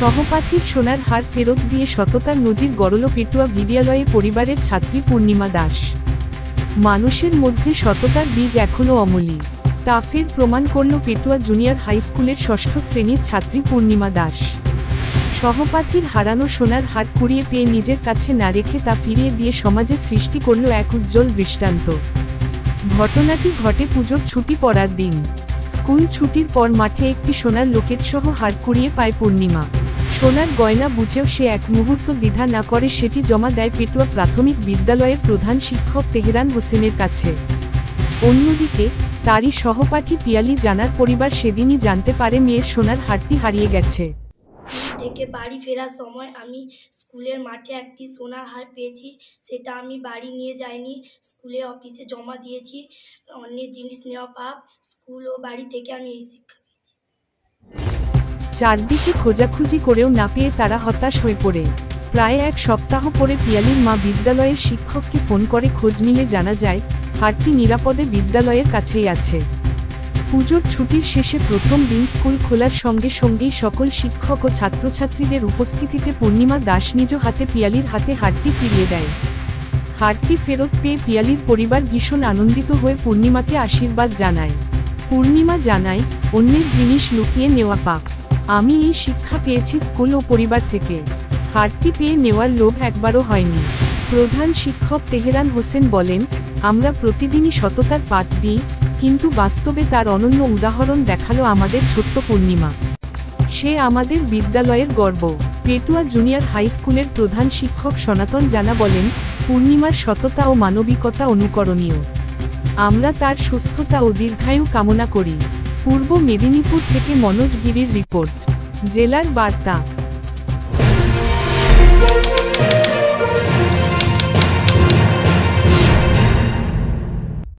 সহপাঠীর সোনার হার ফেরত দিয়ে সততার নজির গড়ল পেটুয়া বিদ্যালয়ে পরিবারের ছাত্রী পূর্ণিমা দাস। মানুষের মধ্যে সততার বীজ এখনও অমলি টাফের প্রমাণ করল পেটুয়া জুনিয়র হাই স্কুলের ষষ্ঠ শ্রেণির ছাত্রী পূর্ণিমা দাস। সহপাঠীর হারানো সোনার হার কুড়িয়ে পেয়ে নিজের কাছে না রেখে তা ফিরিয়ে দিয়ে সমাজে সৃষ্টি করল এক উজ্জ্বল দৃষ্টান্ত। ঘটনাটি ঘটে পুজোর ছুটি পড়ার দিন। স্কুল ছুটির পর মাঠে একটি সোনার লোকেট সহ হার কুড়িয়ে পায় পূর্ণিমা। সোনার গয়না বুঝেও সে এক মুহূর্ত দ্বিধা না করে সেটি জমা দেয় পেটুয়া প্রাথমিক বিদ্যালয়ের প্রধান শিক্ষক তেহরান হোসেনের কাছে। অন্যদিকে, তারই সহপাঠী পিয়ালি জানার পরিবার সেদিনই জানতে পারে মেয়ের সোনার হারটি হারিয়ে গেছে। থেকে বাড়ি ফেরার সময় আমি স্কুলের মাঠে একটি সোনার হার পেয়েছি, সেটা আমি বাড়ি নিয়ে যাইনি, স্কুলে অফিসে জমা দিয়েছি, অন্যের জিনিস নেওয়া পাপ, স্কুল ও বাড়ি থেকে আমি এই শিক্ষা চারদিকে খোঁজাখুঁজি করেও না পেয়ে তারা হতাশ হয়ে পড়ে। প্রায় এক সপ্তাহ পরে পিয়ালির মা বিদ্যালয়ের শিক্ষককে ফোন করে খোঁজ নিলে জানা যায় হারটি নিরাপদে বিদ্যালয়ের কাছেই আছে। পুজোর ছুটির শেষে প্রথম দিন স্কুল খোলার সঙ্গে সঙ্গেই সকল শিক্ষক ও ছাত্রছাত্রীদের উপস্থিতিতে পূর্ণিমা দাস নিজ হাতে পিয়ালির হাতে হারটি ফিরিয়ে দেয়। হারটি ফেরত পেয়ে পিয়ালির পরিবার ভীষণ আনন্দিত হয়ে পূর্ণিমাকে আশীর্বাদ জানায়। পূর্ণিমা জানায়, অন্যের জিনিস লুকিয়ে নেওয়া পাপ। আমি এই শিক্ষা পেয়েছি স্কুল ও পরিবার থেকে। হারটি পেয়ে নেওয়ার লোভ একবারও হয়নি। প্রধান শিক্ষক তেহরান হোসেন বলেন, আমরা প্রতিদিনই সততার পাঠ দিই, কিন্তু বাস্তবে তার অনন্য উদাহরণ দেখাল আমাদের ছোট্ট পূর্ণিমা। সে আমাদের বিদ্যালয়ের গর্ব। পেটুয়া জুনিয়র হাই স্কুলের প্রধান শিক্ষক সনাতন জানা বলেন, পূর্ণিমার সততা ও মানবিকতা অনুকরণীয়। আমরা তার সুস্থতা ও দীর্ঘায়ু কামনা করি। পূর্ব মেদিনীপুর থেকে মনোজ গিরির রিপোর্ট। জেলার বার্তা।